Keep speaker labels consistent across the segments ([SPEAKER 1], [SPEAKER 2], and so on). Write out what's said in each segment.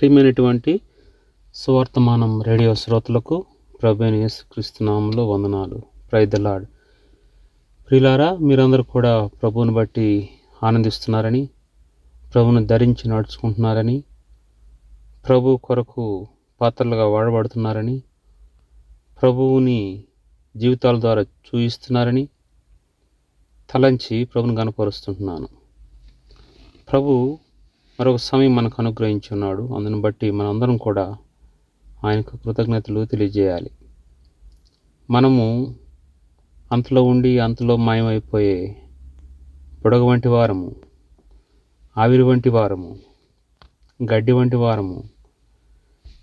[SPEAKER 1] ప్రియమైనటువంటి సువర్తమానం రేడియో శ్రోతలకు ప్రభైన యేసుక్రీస్తునామంలో వందనాలు. ప్రైదలాడ్ ప్రియులారా మీరందరూ కూడా ప్రభువుని బట్టి ఆనందిస్తున్నారని ప్రభువును ధరించి నడుచుకుంటున్నారని ప్రభు కొరకు పాత్రలుగా వాడబడుతున్నారని ప్రభువుని జీవితాల ద్వారా చూయిస్తున్నారని తలంచి ప్రభుని కనపరుస్తుంటున్నాను ప్రభు మరొక సమయం మనకు అనుగ్రహించున్నాడు. అందును బట్టి మనందరం కూడా ఆయనకు కృతజ్ఞతలు తెలియజేయాలి. మనము అంతలో ఉండి అంతలో మాయమైపోయే బుడగ వంటి వారము ఆవిరి వంటి వారము గడ్డి వంటి వారము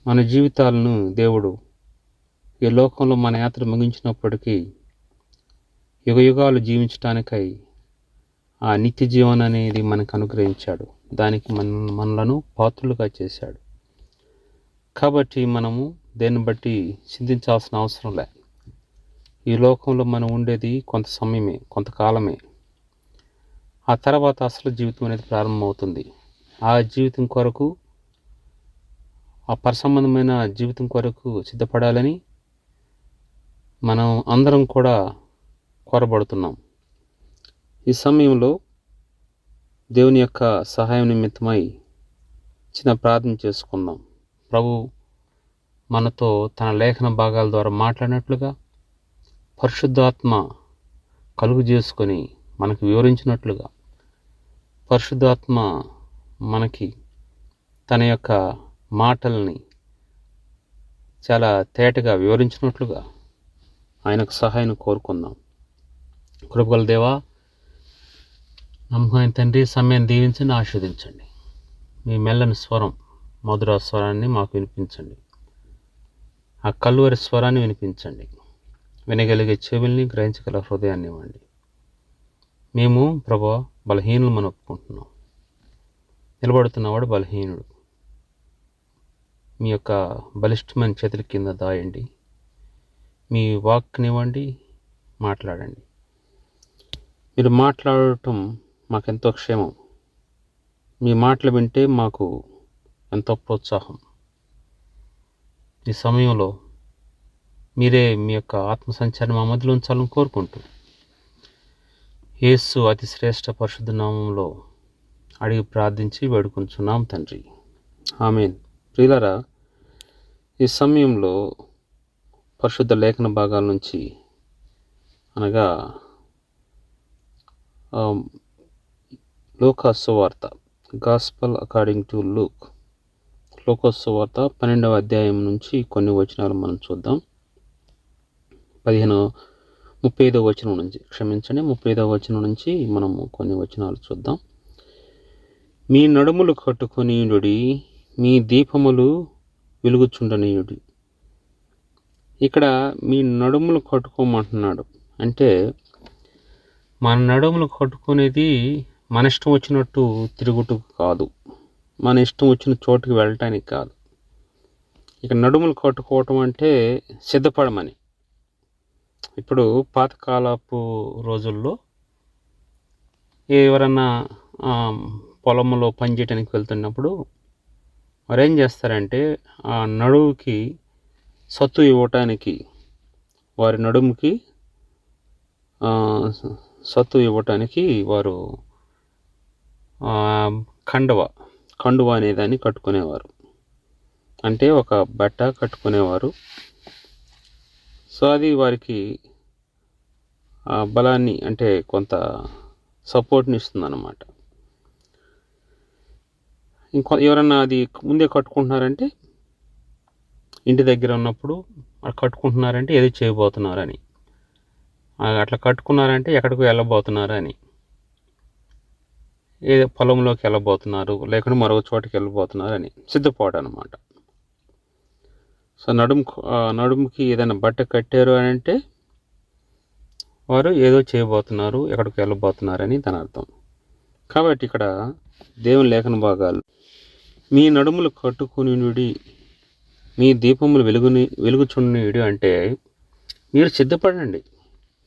[SPEAKER 1] మన జీవితాలను దేవుడు ఈ లోకంలో మన యాత్ర ముగించినప్పటికీ యుగయుగాలు జీవించటానికై ఆ నిత్య జీవనం అనేది మనకు అనుగ్రహించాడు. దానికి మన మనలను పాత్రులుగా చేశాడు. కాబట్టి మనము దేన్ని బట్టి చింతించాల్సిన అవసరం లే. ఈ లోకంలో మనం ఉండేది కొంత సమయమే కొంతకాలమే ఆ తర్వాత అసలు జీవితం అనేది ప్రారంభమవుతుంది. ఆ జీవితం కొరకు ఆ పరసంబంధమైన జీవితం కొరకు సిద్ధపడాలని మనం అందరం కూడా కోరబడుతున్నాం. ఈ సమయంలో దేవుని యొక్క సహాయం నిమిత్తమై చిన్న ప్రార్థన చేసుకుందాం. ప్రభు మనతో తన లేఖన భాగాల ద్వారా మాట్లాడినట్లుగా పరిశుద్ధాత్మ కలుగు చేసుకొని మనకు వివరించినట్లుగా పరిశుద్ధాత్మ మనకి తన యొక్క మాటల్ని చాలా తేటగా వివరించినట్లుగా ఆయనకు సహాయం కోరుకుందాం. కృపగల దేవా నమ్మకమైన తండ్రి సమయం దీవించండి ఆస్వాదించండి మీ మెల్లని స్వరం మధుర స్వరాన్ని మాకు వినిపించండి. ఆ కల్వరి స్వరాన్ని వినిపించండి. వినగలిగే చెవుల్ని గ్రహించగల హృదయాన్ని ఇవ్వండి. మేము ప్రభా బలహీనులు మనం ఒప్పుకుంటున్నాం. నిలబడుతున్నవాడు బలహీనుడు. మీ యొక్క బలిష్టమైన చేతుల కింద దాయండి. మీ వాక్నివ్వండి మాట్లాడండి. మీరు మాట్లాడటం మాకెంతో క్షేమం. మీ మాటలు వింటే మాకు ఎంతో ప్రోత్సాహం. ఈ సమయంలో మీరే మీ యొక్క ఆత్మ సంచారం మా మధ్యలో ఉంచాలని కోరుకుంటూ యేసు అతి శ్రేష్ఠ పరిశుద్ధ నామంలో అడిగి ప్రార్థించి వేడుకుంటున్నాం తండ్రి. ఆమెన్. ప్రియులరా ఈ సమయంలో పరిశుద్ధ లేఖన భాగాల నుంచి అనగా లోకాసువార్త గాస్పల్ అకార్డింగ్ టు లూక్. లోకోత్సవార్త పన్నెండవ అధ్యాయం నుంచి కొన్ని వచనాలు మనం చూద్దాం. పదిహేను ముప్పై ఐదవ వచనం నుంచి. క్షమించండి ముప్పై ఐదవ వచనం నుంచి మనము కొన్ని వచనాలు చూద్దాం. మీ నడుములు కట్టుకొనియుడి మీ దీపములు వెలుగుచుండనీయుడి. ఇక్కడ మీ నడుములు కట్టుకోమంటున్నాడు. అంటే మన నడుములు కట్టుకునేది మన ఇష్టం వచ్చినట్టు తిరుగుటకు కాదు. మన ఇష్టం వచ్చిన చోటుకి వెళ్ళటానికి కాదు. ఇక నడుములు కట్టుకోవటం అంటే సిద్ధపడమని. ఇప్పుడు పాతకాలపు రోజుల్లో ఎవరన్నా పొలంలో పనిచేయడానికి వెళ్తున్నప్పుడు వారు ఏం చేస్తారంటే ఆ నడువుకి సత్తు ఇవ్వటానికి వారి నడుముకి సత్తు ఇవ్వటానికి వారు కండవ. కండువ అనేదాన్ని కట్టుకునేవారు. అంటే ఒక బట్ట కట్టుకునేవారు. సో అది వారికి బలాన్ని అంటే కొంత సపోర్ట్ని ఇస్తుంది అన్నమాట ఇంకో ఎవరన్నా అది ముందే కట్టుకుంటున్నారంటే ఇంటి దగ్గర ఉన్నప్పుడు కట్టుకుంటున్నారంటే ఏది చేయబోతున్నారని. అట్లా కట్టుకున్నారంటే ఎక్కడికి వెళ్ళబోతున్నారని. ఏ పొలంలోకి వెళ్ళబోతున్నారు లేకుంటే మరొక చోటకి వెళ్ళబోతున్నారు అని సిద్ధపోవడం అనమాట సో నడుము నడుముకి ఏదైనా బట్ట కట్టారు అని అంటే వారు ఏదో చేయబోతున్నారు ఎక్కడికి వెళ్ళబోతున్నారని దాని అర్థం. కాబట్టి ఇక్కడ దేవుని లేఖన భాగాలు మీ నడుములు కట్టుకుని మీ దీపములు వెలుగుని వెలుగుచుండి అంటే మీరు సిద్ధపడండి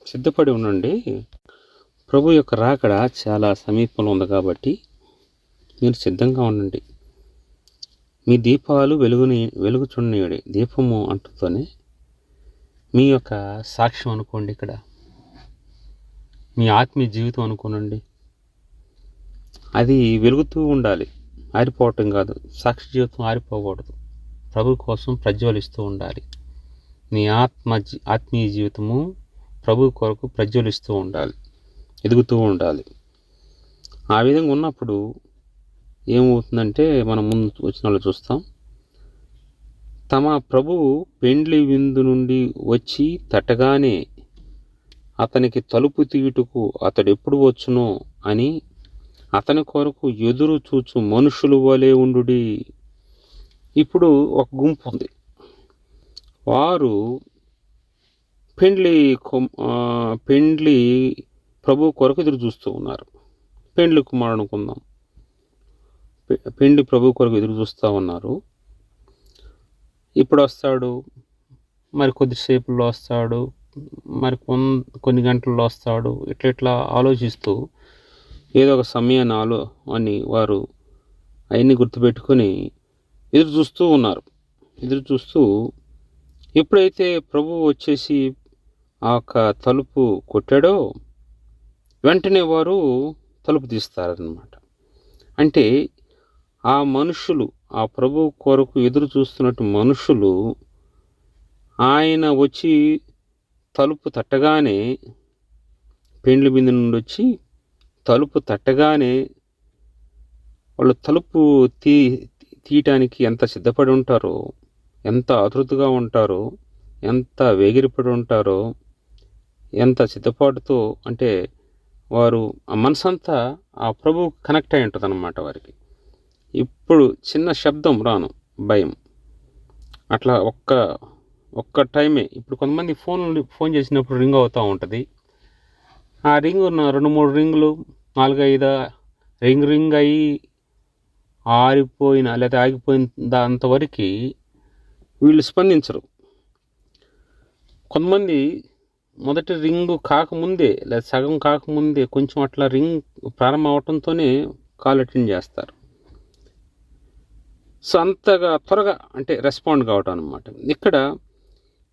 [SPEAKER 1] సిద్ధపడి ఉండండి. ప్రభు యొక్క రాకడ చాలా సమీపంలో ఉంది కాబట్టి మీరు సిద్ధంగా ఉండండి. మీ దీపాలు వెలుగుని వెలుగుచున్నయుడి దీపము అంటుతోనే మీ యొక్క సాక్ష్యం అనుకోండి ఇక్కడ. మీ ఆత్మీయ జీవితం అనుకోనండి. అది వెలుగుతూ ఉండాలి. ఆరిపోవటం కాదు. సాక్షి జీవితం ఆరిపోకూడదు. ప్రభు కోసం ప్రజ్వలిస్తూ ఉండాలి. నీ ఆత్మ జీ- ఆత్మీయ జీవితము ప్రభు కొరకు ప్రజ్వలిస్తూ ఉండాలి. ఎదుగుతూ ఉండాలి. ఆ విధంగా ఉన్నప్పుడు ఏమవుతుందంటే మనం ముందు వచ్చిన వాళ్ళు చూస్తాం. తమ ప్రభు పెండ్లి విందు నుండి వచ్చి తట్టగానే అతనికి తలుపు తీయుటకు అతడు ఎప్పుడు వచ్చునో అని అతని కొరకు ఎదురు చూచు మనుషులు వలె ఉండుడి. ఇప్పుడు ఒక గుంపు ఉంది. వారు పెండ్లి పెండ్లి ప్రభు కొరకు ఎదురు చూస్తూ ఉన్నారు. పెండ్లి కుమారుడు అనుకుందాం పె- పెండ్లి ప్రభు కొరకు ఎదురు చూస్తూ ఉన్నారు. ఇప్పుడు వస్తాడు మరి కొద్దిసేపులో వస్తాడు మరి కొన్ కొన్ని గంటల్లో వస్తాడు ఇట్లా ఇట్లా ఆలోచిస్తూ ఏదో ఒక సమయాన్ని ఆలో అని వారు అవన్నీ గుర్తుపెట్టుకొని ఎదురు చూస్తూ ఉన్నారు. ఎదురు చూస్తూ ఎప్పుడైతే ప్రభు వచ్చేసి ఆ యొక్క తలుపు కొట్టాడో వెంటనే వారు తలుపు తీస్తారనమాట అంటే ఆ మనుషులు ఆ ప్రభు కొరకు ఎదురు చూస్తున్నట్టు మనుషులు ఆయన వచ్చి తలుపు తట్టగానే పెండ్లి బిందు నుండి వచ్చి తలుపు తట్టగానే వాళ్ళు తలుపు తీ తీయటానికి ఎంత సిద్ధపడి ఉంటారో ఎంత ఆతృతగా ఉంటారో ఎంత వేగిరిపడి ఉంటారో ఎంత సిద్ధపాటుతో అంటే వారు ఆ మనసంతా ఆ ప్రభు కనెక్ట్ అయి ఉంటుంది అన్నమాట వారికి. ఇప్పుడు చిన్న శబ్దం రాను భయం. అట్లా ఒక్క ఒక్క టైమే ఇప్పుడు కొంతమంది ఫోన్ ఫోన్ చేసినప్పుడు రింగ్ అవుతూ ఉంటుంది. ఆ రింగ్ ఉన్న రెండు మూడు రింగులు నాలుగు ఐదు రింగ్ రింగ్ అయ్యి ఆరిపోయిన లేదా ఆగిపోయిన దా- అంతవరకు వీళ్ళు స్పందించరు. కొంతమంది మొదటి రింగ్ కాకముందే లేదా సగం కాకముందే కొంచెం అట్లా రింగ్ ప్రారంభం అవటంతోనే కాల్ అటెండ్ చేస్తారు. సో అంతగా త్వరగా అంటే రెస్పాండ్ కావటం అనమాట ఇక్కడ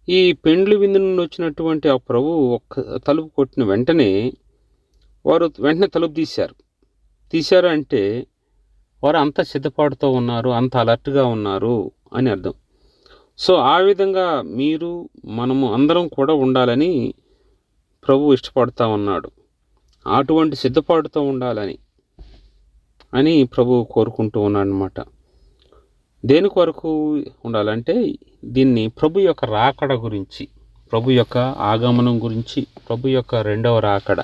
[SPEAKER 1] ఈ పెండ్లి విందు నుండి వచ్చినటువంటి ఆ ప్రభు ఒక్క తలుపు కొట్టిన వెంటనే వారు వెంటనే తలుపు తీశారు. తీశారు అంటే వారు అంత సిద్ధపాటుతో ఉన్నారు అంత అలర్ట్గా ఉన్నారు అని అర్థం. సో ఆ విధంగా మీరు మనము అందరం కూడా ఉండాలని ప్రభు ఇష్టపడుతూ ఉన్నాడు. అటువంటి సిద్ధపాటుతో ఉండాలని అని ప్రభు కోరుకుంటూ ఉన్నాడు అనమాట దేని కొరకు ఉండాలంటే దీన్ని ప్రభు యొక్క రాకడ గురించి ప్రభు యొక్క ఆగమనం గురించి ప్రభు యొక్క రెండవ రాకడ.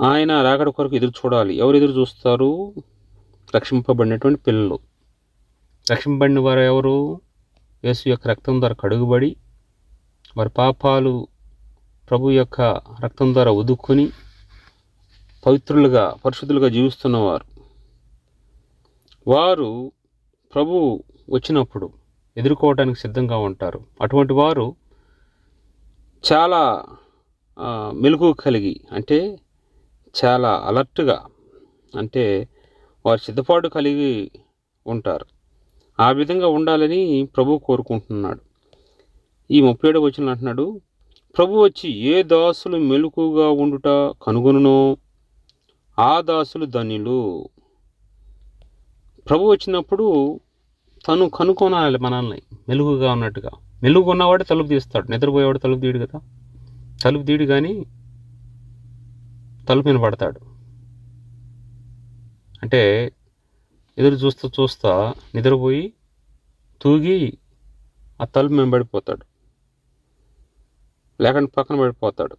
[SPEAKER 1] ఆయన రాకడ కొరకు ఎదురు చూడాలి. ఎవరు ఎదురు చూస్తారు? రక్షింపబడినటువంటి పిల్లలు. రక్షింపబడిన వారు ఎవరు? యేసు యొక్క రక్తం ద్వారా కడుగుబడి వారి పాపాలు ప్రభు యొక్క రక్తం ద్వారా ఉదుక్కుని పవిత్రులుగా పరిశుద్ధులుగా జీవిస్తున్నవారు. వారు ప్రభు వచ్చినప్పుడు ఎదుర్కోవడానికి సిద్ధంగా ఉంటారు. అటువంటి వారు చాలా మెలకు కలిగి అంటే చాలా అలర్ట్గా అంటే వారు సిద్ధపాటు కలిగి ఉంటారు. ఆ విధంగా ఉండాలని ప్రభు కోరుకుంటున్నాడు. ఈ ముప్పై ఏడు వచ్చిన అంటున్నాడు ప్రభు వచ్చి ఏ దాసులు మెలుకుగా ఉండుట కనుగొనునో ఆ దాసులు ధనిలు ప్రభు వచ్చినప్పుడు తను కనుక్కోనాలి మనల్ని మెలుగుగా ఉన్నట్టుగా. మెలుగు ఉన్నవాడు తలుపు తీస్తాడు నిద్రపోయేవాడు తలుపు తీయడు కదా. తలుపు తీయడు కానీ తలుపు వినపడతాడు అంటే ఎదురు చూస్తూ చూస్తా నిద్రపోయి తూగి ఆ తలుపు మేము పడిపోతాడు. లేకుంటే పక్కన పడిపోతాడు.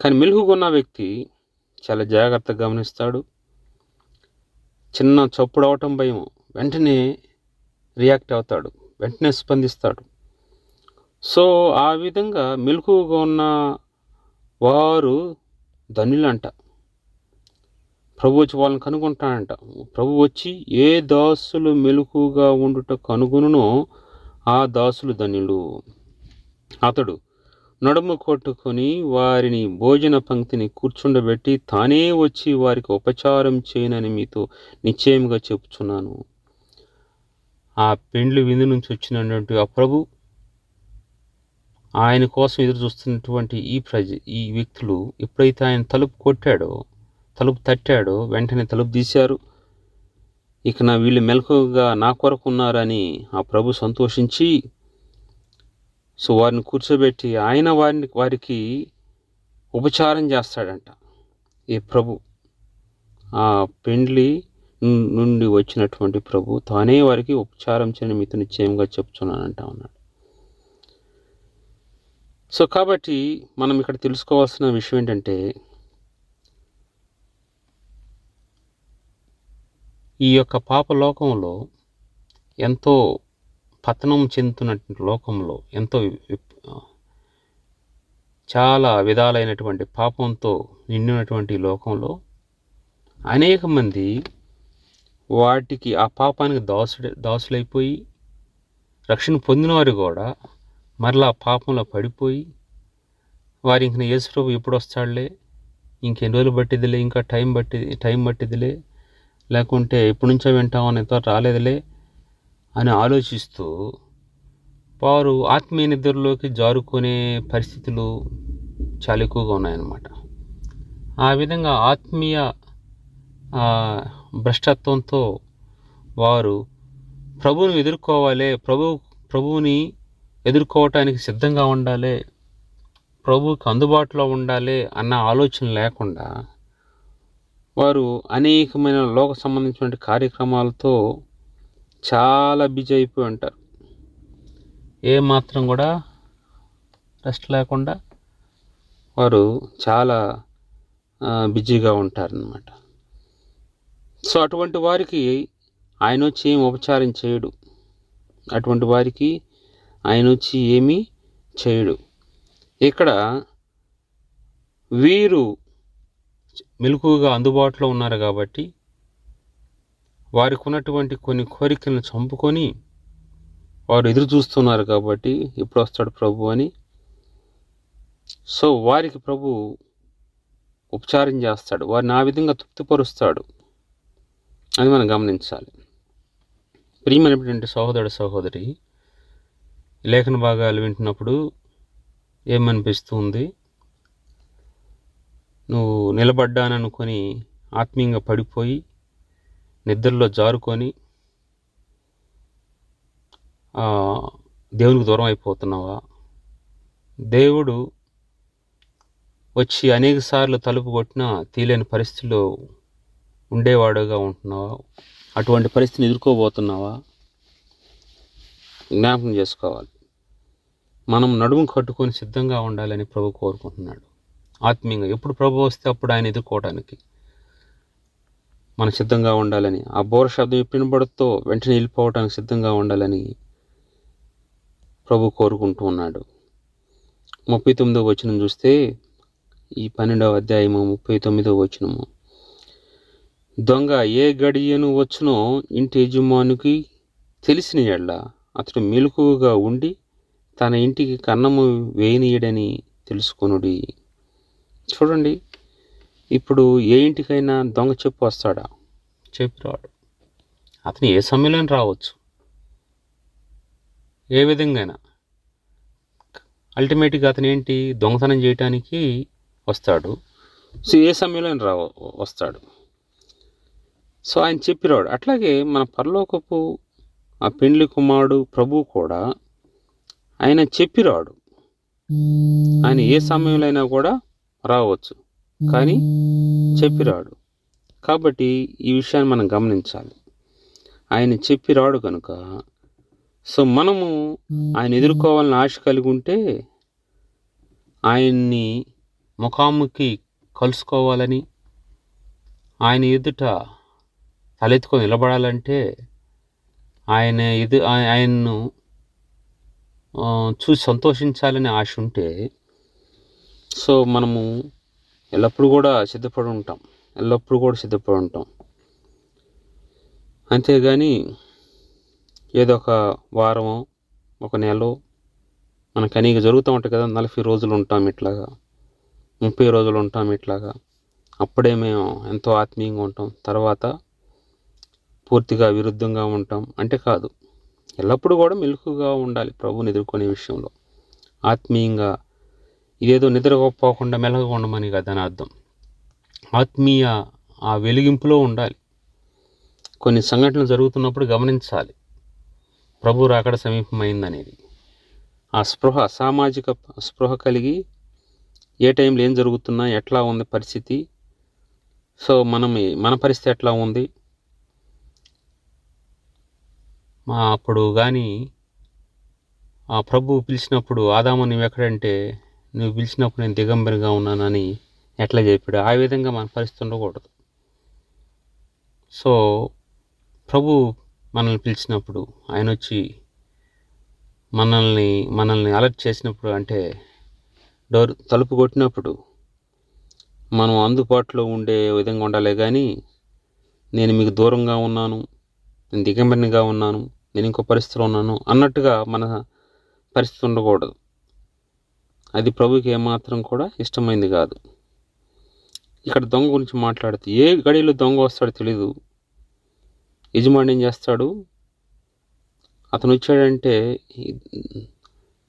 [SPEAKER 1] కానీ మెలుగుకున్న వ్యక్తి చాలా జాగ్రత్తగా గమనిస్తాడు. చిన్న చప్పుడు అవటం భయం. వెంటనే రియాక్ట్ అవుతాడు. వెంటనే స్పందిస్తాడు. సో ఆ విధంగా మెలకుగా ఉన్న వారు ధనులంట. ప్రభు వచ్చి వాళ్ళని కనుగొంటాడంట. ప్రభు వచ్చి ఏ దాసులు మెలకుగా ఉండుట కనుగొనునో ఆ దాసులు ధన్యులు. అతడు నడుము కొట్టుకొని వారిని భోజన పంక్తిని కూర్చుండబెట్టి తానే వచ్చి వారికి ఉపచారం చేయనని మీతో నిశ్చయంగా చెప్పుచున్నాను. ఆ పెండ్లి విందు నుంచి వచ్చినటువంటి ఆ ప్రభు ఆయన కోసం ఎదురు చూస్తున్నటువంటి ఈ ప్రజ ఈ వ్యక్తులు ఎప్పుడైతే ఆయన తలుపు కొట్టాడో తలుపు తట్టాడు వెంటనే తలుపు తీశారు. ఇక నా వీళ్ళు మెలకుగా నా కొరకు ఉన్నారని ఆ ప్రభు సంతోషించి సో వారిని కూర్చోబెట్టి ఆయన వారిని వారికి ఉపచారం చేస్తాడంట ఈ ప్రభు. ఆ పెండ్లి నుండి వచ్చినటువంటి ప్రభు తానే వారికి ఉపచారం చేయని మీతో నిశ్చయంగా చెప్తున్నానంట ఉన్నాడు సో కాబట్టి మనం ఇక్కడ తెలుసుకోవాల్సిన విషయం ఏంటంటే ఈ యొక్క పాప లోకంలో ఎంతో పతనం చెందుతున్నటువంటి లోకంలో ఎంతో చాలా విధాలైనటువంటి పాపంతో నిండినటువంటి లోకంలో అనేక మంది వాటికి ఆ పాపానికి దాసుడు దాసులైపోయి రక్షణ పొందినవారు కూడా మరలా పాపంలో పడిపోయి వారి ఇంక యేసుప్రభు ఎప్పుడు వస్తాడులే ఇంకెన్ని రోజులు పట్టిదిలే ఇంకా టైం పట్టి టైం పట్టిదిలే లేకుంటే ఎప్పటి నుంచో వింటామని ఎంతో రాలేదులే అని ఆలోచిస్తూ వారు ఆత్మీయ నిద్రలోకి జారుకునే పరిస్థితులు చాలా ఎక్కువగా ఉన్నాయన్నమాట. ఆ విధంగా ఆత్మీయ భ్రష్టత్వంతో వారు ప్రభువుని ఎదుర్కోవాలి ప్రభు ప్రభువుని ఎదుర్కోవటానికి సిద్ధంగా ఉండాలి ప్రభువుకి అందుబాటులో ఉండాలి అన్న ఆలోచన లేకుండా వారు అనేకమైన లోక సంబంధించిన కార్యక్రమాలతో చాలా బిజీ అయిపోయి ఉంటారు. ఏ మాత్రం కూడా రెస్ట్ లేకుండా వారు చాలా బిజీగా ఉంటారనమాట సో అటువంటి వారికి ఆయన వచ్చి ఏం ఉపచారం చేయడు. అటువంటి వారికి ఆయన వచ్చి ఏమీ చేయడు. ఇక్కడ వీరు మెలకుగా అందుబాటులో ఉన్నారు కాబట్టి వారికి ఉన్నటువంటి కొన్ని కోరికలను చంపుకొని వారు ఎదురు చూస్తున్నారు కాబట్టి ఎప్పుడు వస్తాడు ప్రభు అని. సో వారికి ప్రభు ఉపచారం చేస్తాడు. వారిని ఆ విధంగా తృప్తిపరుస్తాడు. అని మనం గమనించాలి. ప్రియమైనటువంటి సహోదరుడు సహోదరి లేఖన భాగాలు వింటున్నప్పుడు ఏమనిపిస్తుంది? నువ్వు నిలబడ్డాననుకొని ఆత్మీయంగా పడిపోయి నిద్రలో జారుకొని దేవునికి దూరం అయిపోతున్నావా? దేవుడు వచ్చి అనేక సార్లు తలుపు కొట్టినా తీలేని పరిస్థితిలో ఉండేవాడుగా ఉంటున్నావా? అటువంటి పరిస్థితిని ఎదుర్కోబోతున్నావా? జ్ఞాపకం చేసుకోవాలి. మనం నడుము కట్టుకొని సిద్ధంగా ఉండాలని ప్రభు కోరుకుంటున్నాడు. ఆత్మీయంగా ఎప్పుడు ప్రభు వస్తే అప్పుడు ఆయన ఎదుర్కోవడానికి మనం సిద్ధంగా ఉండాలని ఆ బోర శబ్దం వినబడుతో వెంటనే వెళ్ళిపోవడానికి సిద్ధంగా ఉండాలని ప్రభు కోరుకుంటూ ఉన్నాడు. ముప్పై తొమ్మిదో వచనం చూస్తే ఈ పన్నెండవ అధ్యాయము ముప్పై తొమ్మిదో వచనము. దొంగ ఏ గడియను వచ్చునో ఇంటి యజమానికి తెలిసిన ఎడ్ల అతడు మెలకువగా ఉండి తన ఇంటికి కన్నము వేయనీయడని తెలుసుకొనుడి. చూడండి. ఇప్పుడు ఏ ఇంటికైనా దొంగ చెప్పు వస్తాడా? చెప్పిరాడు అతను ఏ సమయంలో రావచ్చు. ఏ విధంగా అల్టిమేట్గా అతను ఏంటి? దొంగతనం చేయటానికి వస్తాడు. సో ఏ సమయంలో రా వస్తాడు. సో ఆయన చెప్పిరాడు అట్లాగే మన పరలోకపు ఆ పెండ్లి కుమారుడు ప్రభు కూడా ఆయన చెప్పిరాడు ఆయన ఏ సమయంలో అయినా కూడా రావచ్చు. కానీ చెప్పిరాడు. కాబట్టి ఈ విషయాన్ని మనం గమనించాలి. ఆయన చెప్పిరాడు కనుక సో మనము ఆయన ఎదుర్కోవాలని ఆశ కలిగి ఉంటే ఆయన్ని ముఖాముఖి కలుసుకోవాలని ఆయన ఎదుట తలెత్తుకొని నిలబడాలంటే ఆయన ఎదు ఆయన్ను చూసి సంతోషించాలని ఆశ ఉంటే సో మనము ఎల్లప్పుడూ కూడా సిద్ధపడి ఉంటాం. ఎల్లప్పుడూ కూడా సిద్ధపడి ఉంటాం. అంతేగాని ఏదో ఒక వారమో ఒక నెల మనకు అనేక జరుగుతూ ఉంటాయి కదా నలభై రోజులు ఉంటాం ఇట్లాగా ముప్పై రోజులు ఉంటాం ఇట్లాగా. అప్పుడే మేము ఎంతో ఆత్మీయంగా ఉంటాం. తర్వాత పూర్తిగా విరుద్ధంగా ఉంటాం. అంటే కాదు ఎల్లప్పుడూ కూడా మెలుకుగా ఉండాలి ప్రభువుని ఎదుర్కొనే విషయంలో. ఆత్మీయంగా ఇదేదో నిద్రపోకుండా మెలగ ఉండమని కదా అని అర్థం. ఆత్మీయ ఆ వెలిగింపులో ఉండాలి. కొన్ని సంఘటనలు జరుగుతున్నప్పుడు గమనించాలి. ప్రభు రాకడ సమీపమైందనేది. ఆ స్పృహ సామాజిక స్పృహ కలిగి ఏ టైంలో ఏం జరుగుతున్నా ఎట్లా ఉంది పరిస్థితి? సో మనం మన పరిస్థితి ఎట్లా ఉంది? మా అప్పుడు కానీ ఆ ప్రభు పిలిచినప్పుడు ఆదాము నువ్వు ఎక్కడంటే నువ్వు పిలిచినప్పుడు నేను దిగంబరిగా ఉన్నానని ఎట్లా చెప్పాడు? ఆ విధంగా మన పరిస్థితి ఉండకూడదు. సో ప్రభు మనల్ని పిలిచినప్పుడు ఆయన వచ్చి మనల్ని మనల్ని అలర్ట్ చేసినప్పుడు అంటే డోర్ తలుపు కొట్టినప్పుడు మనం అందుబాటులో ఉండే విధంగా ఉండాలి కానీ నేను మీకు దూరంగా ఉన్నాను నేను దిగంబరినిగా ఉన్నాను నేను ఇంకో పరిస్థితిలో ఉన్నాను అన్నట్టుగా మన పరిస్థితి ఉండకూడదు. అది ప్రభుకి ఏమాత్రం కూడా ఇష్టమైంది కాదు. ఇక్కడ దొంగ గురించి మాట్లాడితే ఏ గడిలో దొంగ వస్తాడో తెలీదు. యజమాని ఏం చేస్తాడు? అతను వచ్చాడంటే ఈ-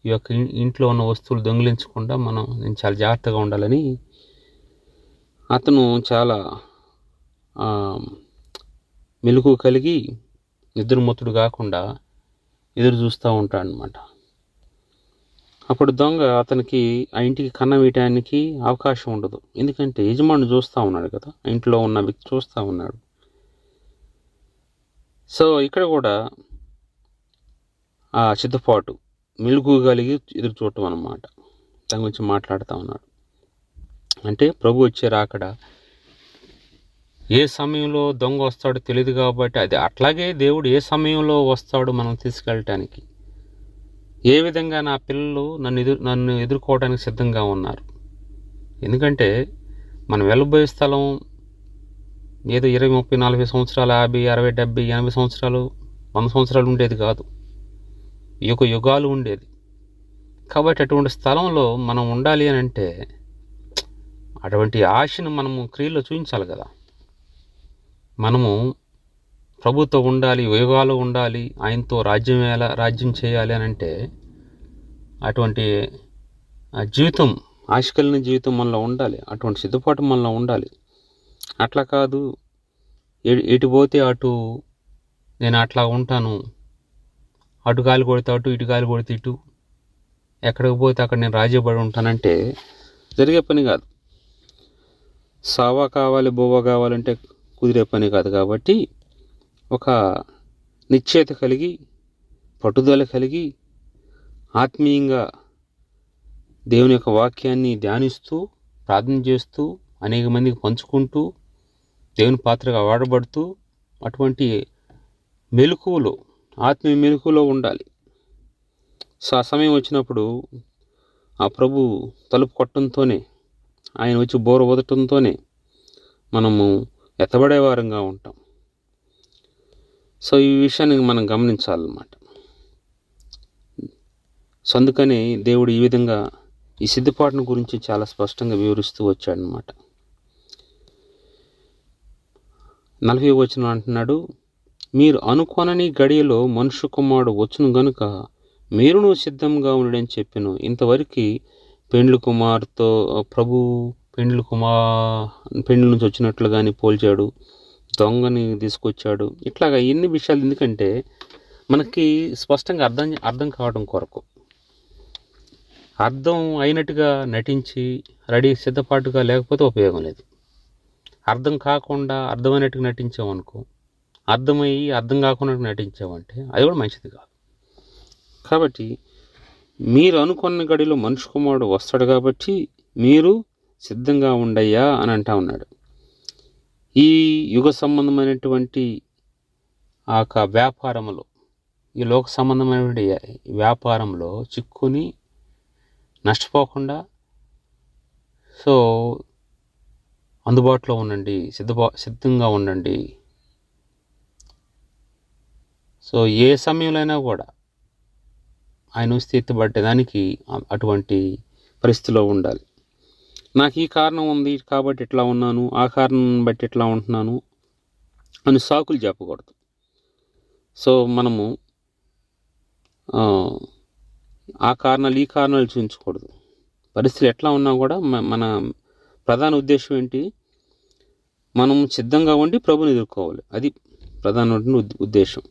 [SPEAKER 1] యొక్క ఇంట్లో ఉన్న వస్తువులు దొంగిలించకుండా మనం నేను చాలా జాగ్రత్తగా ఉండాలని అతను చాలా మెలకు కలిగి నిద్రమత్తుడు కాకుండా ఎదురు చూస్తూ ఉంటాడు అనమాట అప్పుడు దొంగ అతనికి ఆ ఇంటికి కన్నం వేయటానికి అవకాశం ఉండదు. ఎందుకంటే యజమాని చూస్తూ ఉన్నాడు కదా. ఇంట్లో ఉన్న వ్యక్తి చూస్తూ ఉన్నాడు. సో ఇక్కడ కూడా ఆ చిత్తపాటు మెలుగు కలిగి ఎదురు చూడటం అన్నమాట. దాని గురించి మాట్లాడుతూ ఉన్నాడు. అంటే ప్రభు వచ్చే రాకడ ఏ సమయంలో దొంగ వస్తాడో తెలియదు కాబట్టి అది అట్లాగే దేవుడు ఏ సమయంలో వస్తాడో మనం తీసుకెళ్ళటానికి ఏ విధంగా నా పిల్లలు నన్ను ఎదురు నన్ను ఎదుర్కోవడానికి సిద్ధంగా ఉన్నారు? ఎందుకంటే మనం వెళ్ళబోయే స్థలం ఏదో ఇరవై ముప్పై నలభై సంవత్సరాలు యాభై అరవై డెబ్బై ఎనభై సంవత్సరాలు వంద సంవత్సరాలు ఉండేది కాదు. యుగ యుగాలు ఉండేది. కాబట్టి అటువంటి స్థలంలో మనం ఉండాలి అని అంటే అటువంటి ఆశను మనము క్రియలో చూపించాలి కదా. మనము ప్రభుత్వం ఉండాలి యుగాలు ఉండాలి ఆయనతో రాజ్యం ఎలా రాజ్యం చేయాలి అని అంటే అటువంటి ఆ జీవితం ఆశకలిన జీవితం మనలో ఉండాలి అటువంటి సిద్ధపాటు మనలో ఉండాలి. అట్లా కాదు ఎటు పోతే అటు నేను అట్లా ఉంటాను అటు గాలి కొడితే అటు ఇటు గాలి కొడితే ఇటు ఎక్కడికి పోతే అక్కడ నేను రాజీపడి ఉంటానంటే జరిగే పని కాదు. సావా కావాలి బోవా కావాలంటే కుదిరే పని కాదు కాబట్టి ఒక నిశ్చయత కలిగి పట్టుదల కలిగి ఆత్మీయంగా దేవుని యొక్క వాక్యాన్ని ధ్యానిస్తూ ప్రార్థన చేస్తూ అనేక మందికి పంచుకుంటూ దేవుని పాత్రగా వాడబడుతూ అటువంటి మెలకువలో ఆత్మీయ మెలకువలో ఉండాలి. సో ఆ సమయం వచ్చినప్పుడు ఆ ప్రభు తలుపు కొట్టడంతోనే ఆయన వచ్చి బోర వదటంతోనే మనము ఎత్తబడేవారంగా ఉంటాం. సో ఈ విషయాన్ని మనం గమనించాలన్నమాట. సో అందుకని దేవుడు ఈ విధంగా ఈ సిద్ధపాటును గురించి చాలా స్పష్టంగా వివరిస్తూ వచ్చాడనమాట నలభై వచనం అంటున్నాడు మీరు అనుకోనని గడియలో మనుషు కుమారుడు వచ్చును గనుక మీరును సిద్ధంగా ఉండడని చెప్పాను. ఇంతవరకు పెండ్లి కుమార్తో ప్రభు పెండ్లి కుమార్ పెండ్లి నుంచి వచ్చినట్లు కానీ పోల్చాడు. దొంగని తీసుకొచ్చాడు. ఇట్లాగా ఎన్ని విషయాలు ఎందుకంటే మనకి స్పష్టంగా అర్థం అర్థం కావడం కొరకు. అర్థం అయినట్టుగా నటించి రెడీ సిద్ధపాటుగా లేకపోతే ఉపయోగం లేదు. అర్థం కాకుండా అర్థమైనట్టుగా నటించామనుకో అర్థమయ్యి అర్థం కాకుండా నటించామంటే అది కూడా మంచిది కాదు. కాబట్టి మీరు అనుకున్న గడిలో మనిషి కుమారుడు వస్తాడు కాబట్టి మీరు సిద్ధంగా ఉండయ్యా అని అంటా ఉన్నాడు. ఈ యుగ సంబంధమైనటువంటి ఆ యొక్క వ్యాపారంలో ఈ లోక సంబంధమైనటువంటి వ్యాపారంలో చిక్కుని నష్టపోకుండా సో అందుబాటులో ఉండండి సిద్ధపా సిద్ధంగా ఉండండి. సో ఏ సమయంలో అయినా కూడా ఆయన వస్తే ఎత్తుబట్టేదానికి అటువంటి పరిస్థితిలో ఉండాలి. నాకు ఈ కారణం ఉంది కాబట్టి ఇట్లా ఉన్నాను ఆ కారణం బట్టి ఇట్లా ఉంటున్నాను అని సాకులు చెప్పకూడదు. సో మనము ఆ, కారణాలు ఈ కారణాలు చూపించకూడదు. పరిస్థితులు ఎట్లా ఉన్నా కూడా మన ప్రధాన ఉద్దేశం ఏంటి? మనం సిద్ధంగా ఉండి ప్రభుని ఎదుర్కోవాలి. అది ప్రధాన ఉద్- ఉద్దేశం.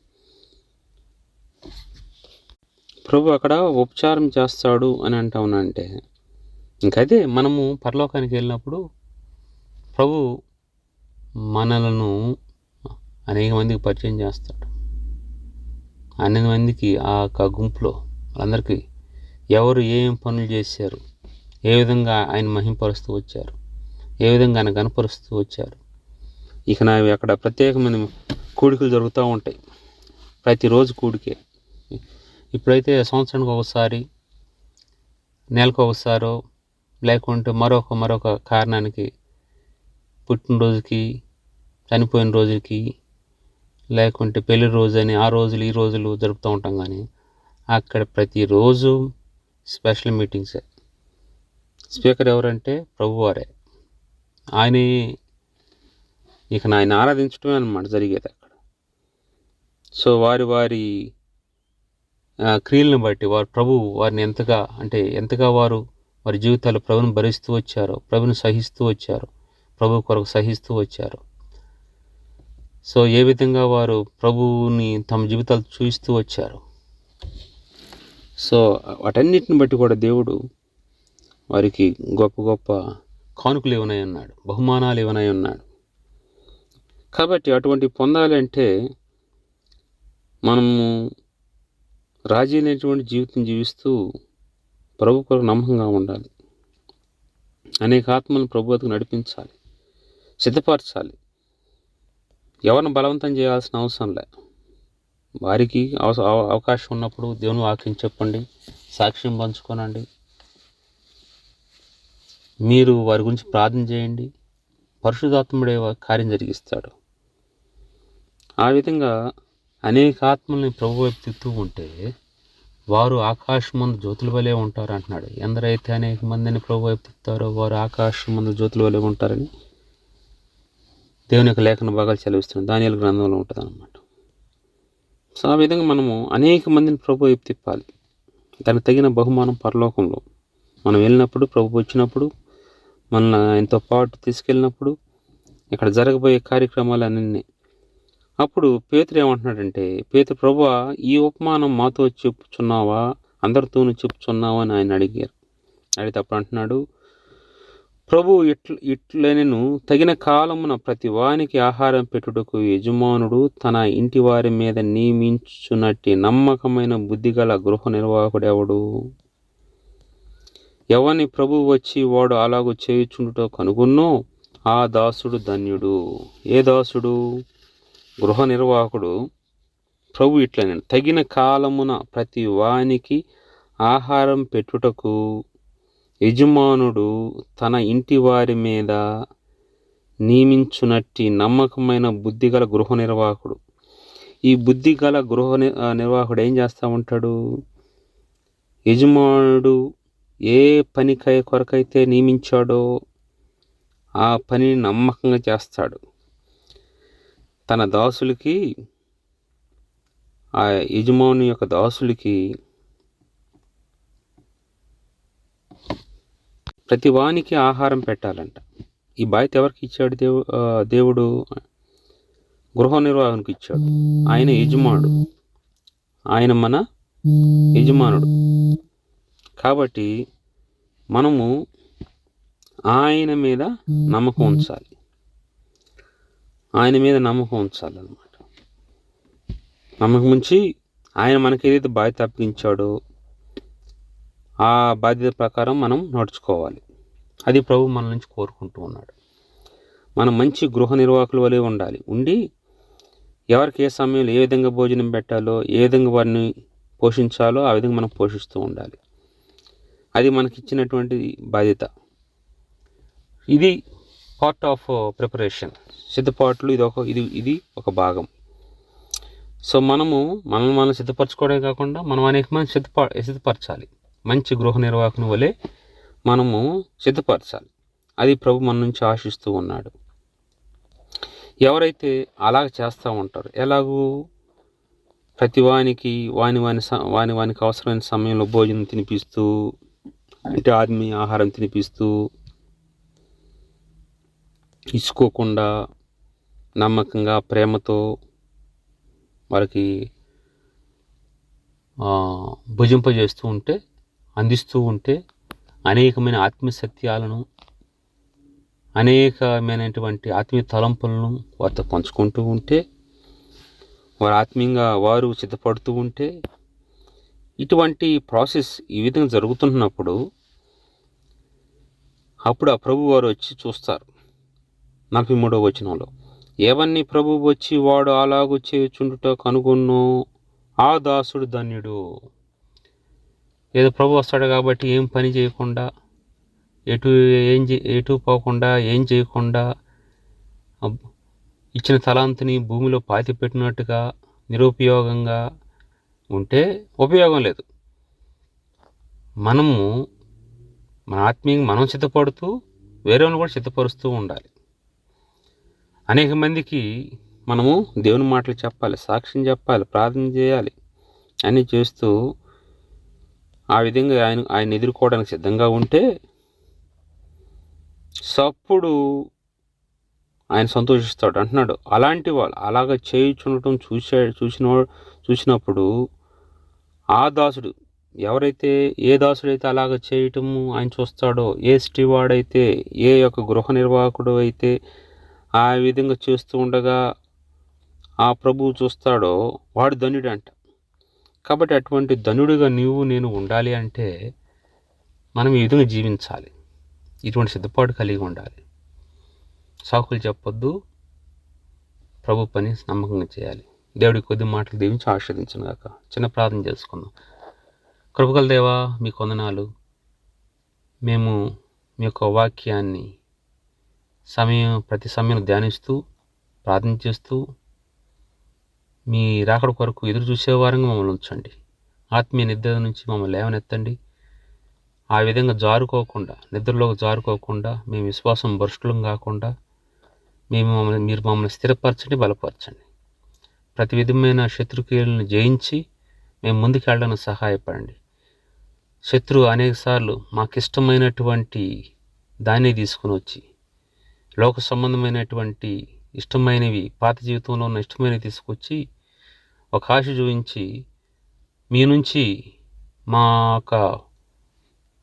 [SPEAKER 1] ప్రభు అక్కడ ఉపచారం చేస్తాడు అని అంటా ఉన్నా ఇంకైతే మనము పరలోకానికి వెళ్ళినప్పుడు ప్రభు మనలను అనేక మందికి పరిచయం చేస్తాడు. అనేక మందికి ఆ యొక్క గుంపులో వాళ్ళందరికీ ఎవరు ఏం పనులు చేశారు ఏ విధంగా ఆయన మహింపరుస్తూ వచ్చారు ఏ విధంగా ఆయన కనపరుస్తూ వచ్చారు ఇక నావి అక్కడ ప్రత్యేకమైన కూడికలు జరుగుతూ ఉంటాయి. ప్రతిరోజు కూడికే. ఇప్పుడైతే సంవత్సరానికి ఒకసారి నెలకు ఒకసారో లేకుంటే మరొక మరొక కారణానికి పుట్టినరోజుకి చనిపోయిన రోజుకి లేకుంటే పెళ్ళి రోజు అని ఆ రోజులు ఈ రోజులు జరుపుతూ ఉంటాం కానీ అక్కడ ప్రతిరోజు స్పెషల్ మీటింగ్సే. స్పీకర్ ఎవరంటే ప్రభువారే. ఆయన ఇక ఆయన ఆరాధించడమే అనమాట జరిగేది అక్కడ. సో వారి వారి క్రియలను బట్టి వారు ప్రభు వారిని ఎంతగా అంటే ఎంతగా వారు వారి జీవితాలు ప్రభుని భరిస్తూ వచ్చారు ప్రభుని సహిస్తూ వచ్చారు ప్రభు కొరకు సహిస్తూ వచ్చారు. సో ఏ విధంగా వారు ప్రభువుని తమ జీవితాలు చూపిస్తూ వచ్చారు? సో వాటన్నిటిని బట్టి కూడా దేవుడు వారికి గొప్ప గొప్ప కానుకలు ఇవ్వనై ఉన్నాడు బహుమానాలు ఇవ్వనై ఉన్నాడు. కాబట్టి అటువంటి పొందాలంటే మనము రాజీ లేనటువంటి జీవితం జీవిస్తూ ప్రభు కొరకు నమ్మకంగా ఉండాలి. అనేక ఆత్మలను ప్రభుత్వం నడిపించాలి. సిద్ధపరచాలి. ఎవరిని బలవంతం చేయాల్సిన అవసరం లే. వారికి అవస- అవకాశం ఉన్నప్పుడు దేవుని వాక్యం చెప్పండి. సాక్ష్యం పంచుకోనండి. మీరు వారి గురించి ప్రార్థన చేయండి. పరిశుధాత్ముడే కార్యం జరిగిస్తాడు. ఆ విధంగా అనేక ఆత్మల్ని ప్రభు వైపు తిప్పుతూ ఉంటే వారు ఆకాశం ముందు జ్యోతుల వలె ఉంటారు అంటున్నాడు. ఎందరైతే అనేక మందిని ప్రభు వైపు తిప్పుతారో వారు ఆకాశం ముందు జ్యోతుల వలె ఉంటారని దేవుని యొక్క లేఖన భాగాలు చదివిస్తున్నాడు దానియాల గ్రంథంలో ఉంటుంది అనమాట సో ఆ విధంగా మనము అనేక మందిని ప్రభు వైపు తిప్పాలి. దానికి తగిన బహుమానం పరలోకంలో. మనం వెళ్ళినప్పుడు ప్రభు వచ్చినప్పుడు మన ఆయనతో పాటు తీసుకెళ్ళినప్పుడు ఇక్కడ జరగబోయే కార్యక్రమాలు అన్నీ అప్పుడు పేతురు ఏమంటున్నాడంటే పేతురు ప్రభువా ఈ ఉపమానం మాతో చెప్పుచున్నావా? అందరితోనూ చెప్పుచున్నావా? అని ఆయన అడిగారు. అడిగితే అప్పుడు అంటున్నాడు ప్రభు ఇట్ల ఇట్లనెను తగిన కాలమున ప్రతి వానికి ఆహారం పెట్టుటకు యజమానుడు తన ఇంటి వారి మీద నియమించునట్టి నమ్మకమైన బుద్ధిగల గృహ నిర్వాహకుడెవడు ఎవని ప్రభు వచ్చి వాడు అలాగూ చేయుచుండుటో కనుగొన్నో ఆ దాసుడు ధన్యుడు. ఏ దాసుడు? గృహ నిర్వాహకుడు ప్రభు ఇట్లనే తగిన కాలమున ప్రతి వానికి ఆహారం పెట్టుటకు యజమానుడు తన ఇంటి వారి మీద నియమించునట్టి నమ్మకమైన బుద్ధిగల గృహ నిర్వాహకుడు ఈ బుద్ధిగల గృహ నిర్వాహకుడు ఏం చేస్తూ ఉంటాడు? యజమానుడు ఏ పనికై కొరకైతే నియమించాడో ఆ పనిని నమ్మకంగా చేస్తాడు. తన దాసులకి ఆ యజమాని యొక్క దాసులకి ప్రతి వానికి ఆహారం పెట్టాలంట. ఈ బాధ్యత ఎవరికి ఇచ్చాడు దేవు దేవుడు? గృహ నిర్వాహకునికి ఇచ్చాడు. ఆయన యజమానుడు. ఆయన మన యజమానుడు. కాబట్టి మనము ఆయన మీద నమ్మకం ఉంచాలి. ఆయన మీద నమ్మకం ఉంచాలన్నమాట. నమ్మకం ఉంచి ఆయన మనకి ఏదైతే బాధ్యత అప్పగించాడో ఆ బాధ్యత ప్రకారం మనం నడుచుకోవాలి. అది ప్రభు మన నుంచి కోరుకుంటూ ఉన్నాడు. మనం మంచి గృహ నిర్వాహకుల వలె ఉండాలి. ఉండి ఎవరికి ఏ సమయంలో ఏ విధంగా భోజనం పెట్టాలో ఏ విధంగా వారిని పోషించాలో ఆ విధంగా మనం పోషిస్తూ ఉండాలి. అది మనకి ఇచ్చినటువంటి బాధ్యత. ఇది పార్ట్ ఆఫ్ ప్రిపరేషన్ సిద్ధపాట్లు ఇది ఒక ఇది ఇది ఒక భాగం. సో మనము మనల్ని మనం సిద్ధపరచుకోవడమే కాకుండా మనం అనేక మంది సిద్ధప సిద్ధపరచాలి. మంచి గృహ నిర్వాహకుని వలె మనము సిద్ధపరచాలి. అది ప్రభు మన నుంచి ఆశిస్తూ ఉన్నాడు. ఎవరైతే అలాగ చేస్తూ ఉంటారు ఎలాగూ ప్రతి వానికి వాని వాని వాని వానికి అవసరమైన సమయంలో భోజనం తినిపిస్తూ అంటే ఆర్మీ ఆహారం తినిపిస్తూ ఇసుకోకుండా నమ్మకంగా ప్రేమతో వారికి భుజింపజేస్తూ ఉంటే అందిస్తూ ఉంటే అనేకమైన ఆత్మీయ సత్యాలను అనేకమైనటువంటి ఆత్మీయ తలంపులను వారితో పంచుకుంటూ ఉంటే వారు ఆత్మీయంగా వారు సిద్ధపడుతూ ఉంటే ఇటువంటి ప్రాసెస్ ఈ విధంగా జరుగుతున్నప్పుడు అప్పుడు ఆ ప్రభు వారు వచ్చి చూస్తారు. నలభై మూడవ వచనంలో ఏవన్నీ ప్రభు వచ్చి వాడు అలాగూ చేయుచుండుట కనుగొన్ను ఆ దాసుడు ధన్యుడు. ఏదో ప్రభు వస్తాడు కాబట్టి ఏం పని చేయకుండా ఎటు ఏం ఎటు పోకుండా ఏం చేయకుండా ఇచ్చిన తలాంతిని భూమిలో పాతి పెట్టినట్టుగా నిరుపయోగంగా ఉంటే ఉపయోగం లేదు. మనము మన ఆత్మీయంగా మనం సిద్ధపడుతూ వేరే వాళ్ళని కూడా సిద్ధపరుస్తూ ఉండాలి. అనేక మందికి మనము దేవుని మాటలు చెప్పాలి సాక్ష్యం చెప్పాలి ప్రార్థన చేయాలి. అని చేస్తూ ఆ విధంగా ఆయన ఆయన ఎదుర్కోవడానికి సిద్ధంగా ఉంటే సప్పుడు ఆయన సంతోషిస్తాడు. అంటున్నాడు అలాంటి వాళ్ళు అలాగ చేయుచుండటం చూసే చూసిన చూసినప్పుడు ఆ దాసుడు ఎవరైతే ఏ దాసుడైతే అలాగ చేయటము ఆయన చూస్తాడో ఏ స్టీవాడైతే ఏ యొక్క గృహ నిర్వాహకుడు అయితే ఆ విధంగా చేస్తూ ఉండగా ఆ ప్రభువు చూస్తాడో వాడు ధనుడు అంట కాబట్టి అటువంటి ధనుడిగా నీవు నేను ఉండాలి అంటే మనం ఈ విధంగా జీవించాలి. ఇటువంటి సిద్ధపాటు కలిగి ఉండాలి. సాకులు చెప్పొద్దు. ప్రభు పని నమ్మకంగా చేయాలి. దేవుడి కొద్ది మాటలు దీవించి ఆస్వాదించను గాక. చిన్న ప్రార్థన చేసుకుందాం. కృపగల దేవా మీ కొందనాలు మేము మీ యొక్క వాక్యాన్ని సమయం ప్రతి సమయం ధ్యానిస్తూ ప్రార్థన చేస్తూ మీ రాకడ కొరకు ఎదురు చూసేవారంగా మమ్మల్ని ఉంచండి. ఆత్మీయ నిద్ర నుంచి మమ్మల్ని లేవనెత్తండి. ఆ విధంగా జారుకోకుండా నిద్రలోకి జారుకోకుండా మేము విశ్వాసం భ్రష్టులం కాకుండా మేము మమ్మల్ని మీరు మమ్మల్ని స్థిరపరచండి బలపరచండి. ప్రతి విధమైన శత్రుక్రియలను జయించి మేము ముందుకెళ్ళడానికి సహాయపడండి. శత్రువు అనేకసార్లు మాకు ఇష్టమైనటువంటి దాన్ని తీసుకుని వచ్చి లోక సంబంధమైనటువంటి ఇష్టమైనవి పాత జీవితంలో ఉన్న ఇష్టమైనవి తీసుకొచ్చి ఒక ఆశ చూపించి మీ నుంచి మా యొక్క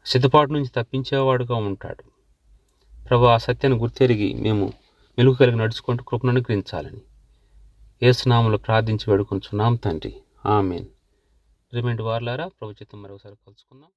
[SPEAKER 1] సిద్ధపాటు నుంచి తప్పించేవాడుగా ఉంటాడు. ప్రభు ఆ సత్యాన్ని గుర్తెరిగి మేము మెలుగు కలిగి నడుచుకుంటూ కృపను అనుగ్రహించాలని ఏసునాములు ప్రార్థించి వేడుకుంటున్నాం తండ్రి. ఆమెన్. రిమైండ్ వార్లారా ప్రభుత్వం మరొకసారి కలుసుకుందాం.